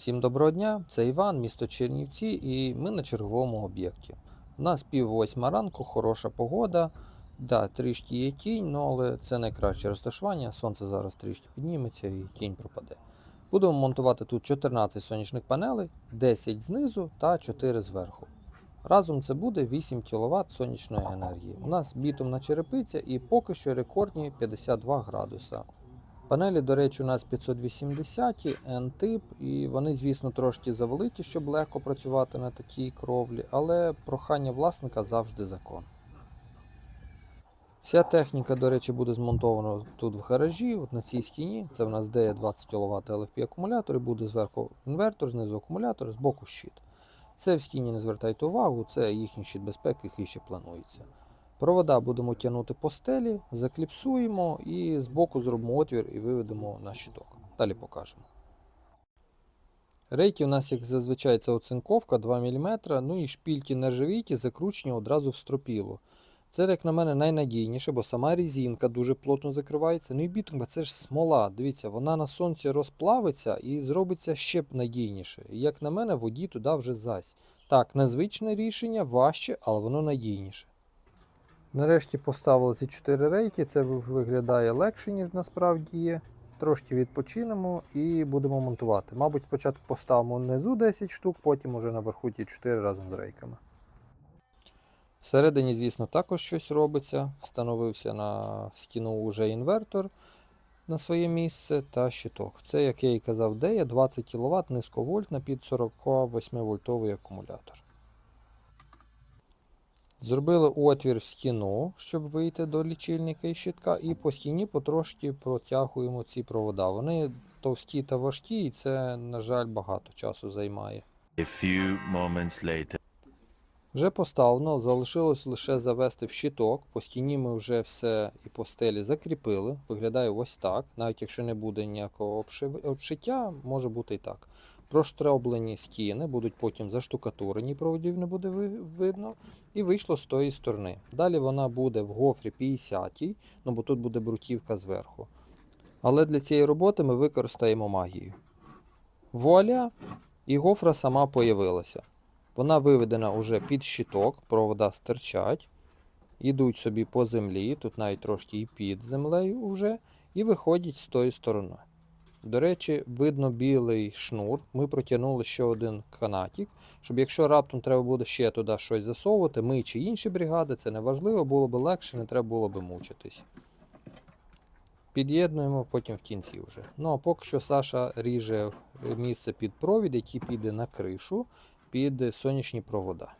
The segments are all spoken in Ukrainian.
Всім доброго дня, це Іван, місто Чернівці, і ми на черговому об'єкті. У нас пів восьма ранку, хороша погода. Да, трішки є тінь, ну, але це найкраще розташування. Сонце зараз трішки підніметься і тінь пропаде. Будемо монтувати тут 14 сонячних панелей, 10 знизу та 4 зверху. Разом це буде 8 кВт сонячної енергії. У нас бітумна черепиця і поки що рекордні 52 градуса. Панелі, до речі, у нас 580 N-тип, і вони, звісно, трошки завеликі, щоб легко працювати на такій кровлі, але прохання власника завжди закон. Вся техніка, до речі, буде змонтована тут в гаражі, от на цій стіні. Це в нас DE 20 кВт LFP акумулятор, і буде зверху інвертор, знизу акумулятор, збоку щит. Це в стіні не звертайте увагу, це їхній щит безпеки, який ще планується. Провода будемо тягнути по стелі, закліпсуємо і збоку зробимо отвір і виведемо на щиток. Далі покажемо. Рейки у нас, як зазвичай, це оцинковка 2 мм, ну і шпільки нержавійки закручені одразу в стропілу. Це, як на мене, найнадійніше, бо сама резинка дуже плотно закривається. Ну і бітумба це ж смола. Дивіться, вона на сонці розплавиться і зробиться ще б надійніше. І, Як на мене, воді туди вже зась. Так, незвичне рішення, важче, але воно надійніше. Нарешті поставили ці 4 рейки, це виглядає легше, ніж насправді є. Трошки відпочинемо і будемо монтувати. Мабуть, спочатку поставимо внизу 10 штук, потім уже наверху ті 4 разом з рейками. Всередині, звісно, також щось робиться. Встановився на стіну вже інвертор на своє місце та щиток. Це, як я і казав, DE 20 кВт низьковольтна під 48 вольтовий акумулятор. Зробили отвір в стіну, щоб вийти до лічильника і щитка, і по стіні потрошки протягуємо ці провода. Вони товсті та важкі, і це, на жаль, багато часу займає. A few moments later. Вже поставлено, залишилось лише завести в щиток. По стіні ми вже все і по стелі закріпили. Виглядає ось так. Навіть якщо не буде ніякого обшиття, може бути і так. Проштреблені стіни будуть потім заштукатурені, проводів не буде видно. І вийшло з тої сторони. Далі вона буде в гофрі 50, ну бо тут буде бруківка зверху. Але для цієї роботи ми використаємо магію. Вуаля! І гофра сама появилася. Вона виведена уже під щиток, провода стирчать, ідуть собі по землі, тут навіть трошки і під землею вже, і виходять з тої сторони. До речі, видно білий шнур. Ми протягнули ще один канатик, щоб якщо раптом треба буде ще туди щось засовувати, ми чи інші бригади, це не важливо, було б легше, не треба було б мучитись. Під'єднуємо потім в кінці вже. Ну а поки що Саша ріже місце під провід, який піде на кришу під сонячні провода.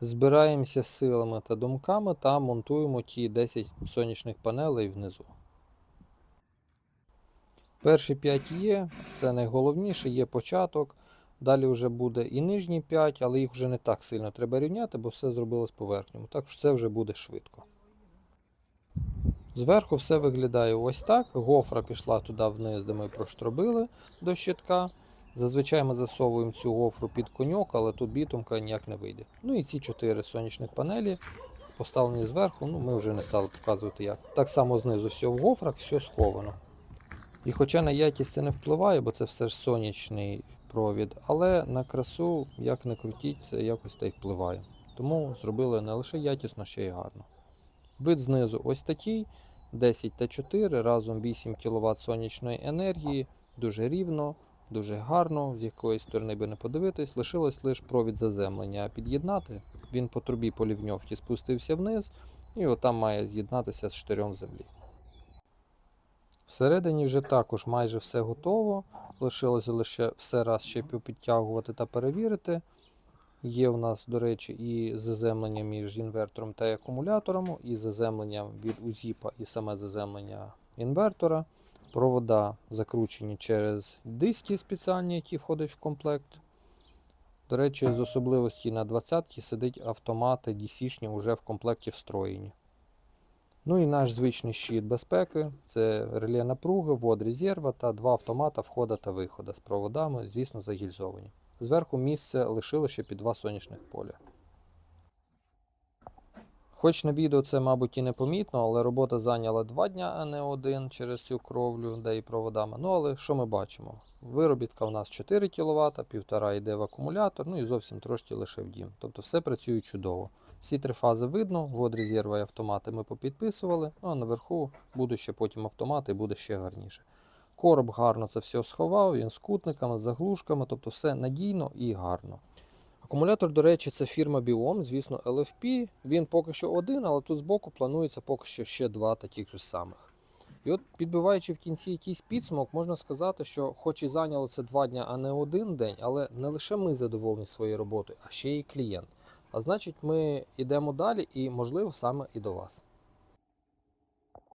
Збираємося з силами та думками та монтуємо ті 10 сонячних панелей внизу. Перші 5 є, це найголовніше, є початок. Далі вже буде і нижні 5, але їх вже не так сильно треба рівняти, бо все зробилось поверхньому. Так що це вже буде швидко. Зверху все виглядає ось так. Гофра пішла туди вниз, де ми проштробили до щитка. Зазвичай ми засовуємо цю гофру під коньок, але тут бітумка ніяк не вийде. Ну і ці чотири сонячних панелі поставлені зверху, ну ми вже не стали показувати як. Так само знизу все в гофрах, все сховано. І хоча на якість це не впливає, бо це все ж сонячний провід, але на красу, як не крутіть, це якось та й впливає. Тому зробили не лише якісно, ще й гарно. Вид знизу ось такий. 10 та 4, разом 8 кВт сонячної енергії, дуже рівно, дуже гарно, з якої сторони би не подивитись, лишилось лише провід заземлення під'єднати. Він по трубі полівньовки спустився вниз, і отам має з'єднатися з штирем землі. Всередині вже також майже все готово. Лишилося лише все раз ще підтягувати та перевірити. Є у нас, до речі, і заземлення між інвертором та акумулятором, і заземлення від УЗІПа, і саме заземлення інвертора. Провода закручені через диски спеціальні, які входять в комплект. До речі, з особливості на 20-ті сидить автомати DC-шні вже в комплекті встроєні. Ну і наш звичний щит безпеки це реле напруги, ввод резерва та два автомата входа та виходу з проводами, звісно, загільзовані. Зверху місце лишили ще під два сонячних поля. Хоч на відео це, мабуть, і не помітно, але робота зайняла 2 дня, а не один через цю кровлю, де і проводами. Ну але що ми бачимо? Виробітка у нас 4 кВт, півтора йде в акумулятор, ну і зовсім трошки лише в дім. Тобто все працює чудово. Всі три фази видно, вод резерва і автомати ми попідписували, ну а наверху будуть ще потім автомати і буде ще гарніше. Короб гарно це все сховав, він з кутниками, з заглушками, тобто все надійно і гарно. Акумулятор, до речі, це фірма Biom, звісно, LFP. Він поки що один, але тут збоку планується поки що ще два таких же самих. І от підбиваючи в кінці якийсь підсумок, можна сказати, що хоч і зайняло це два дня, а не один день, але не лише ми задоволені своєю роботою, а ще й клієнт. А значить, ми йдемо далі і, можливо, саме і до вас.